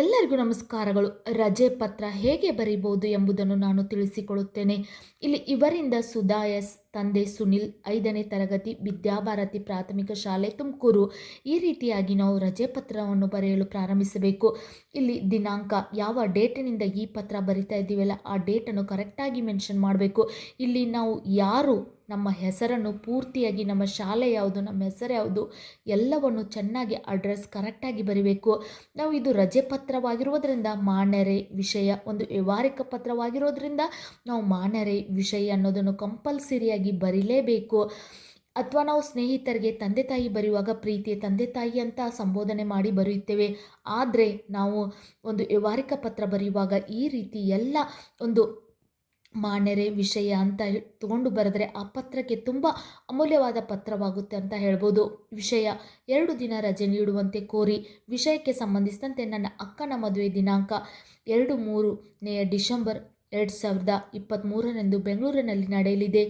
ಎಲ್ಲರಿಗೂ ನಮಸ್ಕಾರಗಳು. ರಜೆ ಪತ್ರ ಹೇಗೆ ಬರೀಬಹುದು ಎಂಬುದನ್ನು ನಾನು ತಿಳಿಸಿಕೊಡುತ್ತೇನೆ. ಇಲ್ಲಿ ಇವರಿಂದ ಸುಧಾ ಎಸ್ ತಂದೆ ಸುನಿಲ್, ಐದನೇ ತರಗತಿ ವಿದ್ಯಾಭಾರತಿ ಪ್ರಾಥಮಿಕ ಶಾಲೆ ತುಮಕೂರು ಈ ರೀತಿಯಾಗಿ ನಾವು ರಜೆ ಪತ್ರವನ್ನು ಬರೆಯಲು ಪ್ರಾರಂಭಿಸಬೇಕು. ಇಲ್ಲಿ ದಿನಾಂಕ, ಯಾವ ಡೇಟಿನಿಂದ ಈ ಪತ್ರ ಬರಿತಾ ಇದ್ದೀವಲ್ಲ ಆ ಡೇಟನ್ನು ಕರೆಕ್ಟಾಗಿ ಮೆನ್ಷನ್ ಮಾಡಬೇಕು. ಇಲ್ಲಿ ನಾವು ಯಾರು ನಮ್ಮ ಹೆಸರನ್ನು ಪೂರ್ತಿಯಾಗಿ, ನಮ್ಮ ಶಾಲೆ ಯಾವುದು, ನಮ್ಮ ಹೆಸರು ಯಾವುದು, ಎಲ್ಲವನ್ನು ಚೆನ್ನಾಗಿ ಅಡ್ರೆಸ್ ಕರೆಕ್ಟಾಗಿ ಬರಿಬೇಕು. ನಾವು ಇದು ರಜೆ ಪತ್ರವಾಗಿರುವುದರಿಂದ, ಮಾನ್ಯರೆ ವಿಷಯ ಒಂದು ವ್ಯವಹಾರಿಕ ಪತ್ರವಾಗಿರೋದ್ರಿಂದ ನಾವು ಮಾನ್ಯರೆ ವಿಷಯ ಅನ್ನೋದನ್ನು ಕಂಪಲ್ಸರಿಯಾಗಿ ಬರೀಲೇಬೇಕು. ಅಥವಾ ನಾವು ಸ್ನೇಹಿತರಿಗೆ, ತಂದೆ ತಾಯಿ ಬರೆಯುವಾಗ ಪ್ರೀತಿಯ ತಂದೆ ತಾಯಿ ಅಂತ ಸಂಬೋಧನೆ ಮಾಡಿ ಬರೆಯುತ್ತೇವೆ. ಆದರೆ ನಾವು ಒಂದು ವ್ಯವಹಾರಿಕ ಪತ್ರ ಬರೆಯುವಾಗ ಈ ರೀತಿ ಎಲ್ಲ ಒಂದು ಮಾನ್ಯರೆ, ವಿಷಯ ಅಂತ ತಗೊಂಡು ಬರೆದ್ರೆ ಆ ಪತ್ರಕ್ಕೆ ತುಂಬ ಅಮೂಲ್ಯವಾದ ಪತ್ರವಾಗುತ್ತೆ ಅಂತ ಹೇಳ್ಬೋದು. ವಿಷಯ ಎರಡು ದಿನ ರಜೆ ನೀಡುವಂತೆ ಕೋರಿ ವಿಷಯಕ್ಕೆ ಸಂಬಂಧಿಸಿದಂತೆ ನನ್ನ ಅಕ್ಕನ ಮದುವೆ ದಿನಾಂಕ ಎರಡು ಮೂರನೇ ಡಿಸೆಂಬರ್ ಎರಡು ಸಾವಿರದ ಇಪ್ಪತ್ತ್ಮೂರರಂದು ಬೆಂಗಳೂರಿನಲ್ಲಿ ನಡೆಯಲಿದೆ.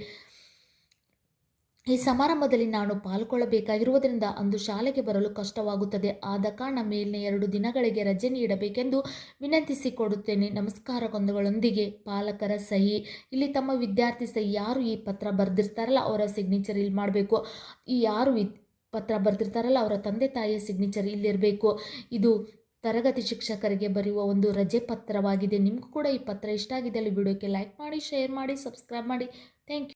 ಈ ಸಮಾರಂಭದಲ್ಲಿ ನಾನು ಪಾಲ್ಗೊಳ್ಳಬೇಕಾಗಿರುವುದರಿಂದ ಅಂದು ಶಾಲೆಗೆ ಬರಲು ಕಷ್ಟವಾಗುತ್ತದೆ. ಆದ ಕಾರಣ ಮೇಲಿನ ಎರಡು ದಿನಗಳಿಗೆ ರಜೆ ನೀಡಬೇಕೆಂದು ವಿನಂತಿಸಿಕೊಡುತ್ತೇನೆ ನಮಸ್ಕಾರಗೊಂದುಗಳೊಂದಿಗೆ ಪಾಲಕರ ಸಹಿ. ಇಲ್ಲಿ ತಮ್ಮ ವಿದ್ಯಾರ್ಥಿ ಸಹಿ ಯಾರು ಈ ಪತ್ರ ಬರೆದಿರ್ತಾರಲ್ಲ ಅವರ ಸಿಗ್ನೇಚರ್ ಇಲ್ಲಿ ಮಾಡಬೇಕು. ಈ ಯಾರು ಪತ್ರ ಬರೆದಿರ್ತಾರಲ್ಲ ಅವರ ತಂದೆ ತಾಯಿಯ ಸಿಗ್ನೇಚರ್ ಇಲ್ಲಿರಬೇಕು ಇದು ತರಗತಿ ಶಿಕ್ಷಕರಿಗೆ ಬರೆಯುವ ಒಂದು ರಜೆ ಪತ್ರವಾಗಿದೆ. ನಿಮಗೂ ಕೂಡ ಈ ಪತ್ರ ಇಷ್ಟ ಆಗಿದೆ ಅಲ್ಲಿ ವಿಡಿಯೋಕ್ಕೆ ಲೈಕ್ ಮಾಡಿ ಶೇರ್ ಮಾಡಿ ಸಬ್ಸ್ಕ್ರೈಬ್ ಮಾಡಿ. Thank you